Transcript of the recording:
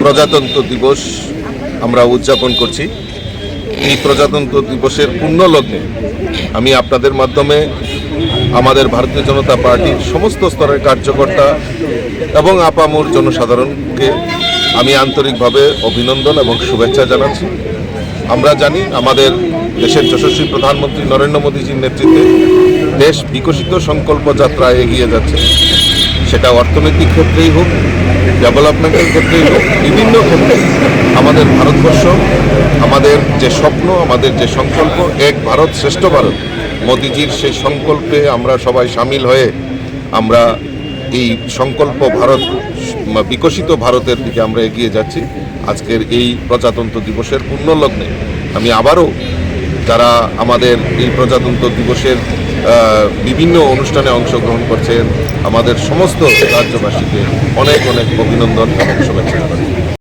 প্রজাতন্ত্র দিবস আমরা উদযাপন করছি। এই প্রজাতন্ত্র দিবসের পূর্ণ লগ্নে আমি আপনাদের মাধ্যমে আমাদের ভারতীয় জনতা পার্টির সমস্ত স্তরের কার্যকর্তা এবং আপামোর জনসাধারণকে আমি আন্তরিকভাবে অভিনন্দন এবং শুভেচ্ছা জানাচ্ছি। আমরা জানি আমাদের দেশের যশস্বী প্রধানমন্ত্রী নরেন্দ্র মোদীজির নেতৃত্বে দেশ বিকশিত সংকল্প যাত্রায় এগিয়ে যাচ্ছে। সেটা অর্থনৈতিক ক্ষেত্রেই হোক ডেভেলপমেন্টের ক্ষেত্রেই হোক, বিভিন্ন ক্ষেত্রে আমাদের ভারতবর্ষ, আমাদের যে স্বপ্ন, আমাদের যে সংকল্প, এক ভারত শ্রেষ্ঠ ভারত। মোদিজির সেই সংকল্পে আমরা সবাই সামিল হয়ে আমরা এই সংকল্প ভারত বিকশিত ভারতের দিকে আমরা এগিয়ে যাচ্ছি। আজকের এই প্রজাতন্ত্র দিবসের পূর্ণ লগ্নে আমি আবারও যারা আমাদের এই প্রজাতন্ত্র দিবসের বিভিন্ন অনুষ্ঠানে অংশগ্রহণ করছেন। আমাদের সমস্ত রাজ্যবাসীকে অনেক অনেক অভিনন্দন এবং শুভেচ্ছা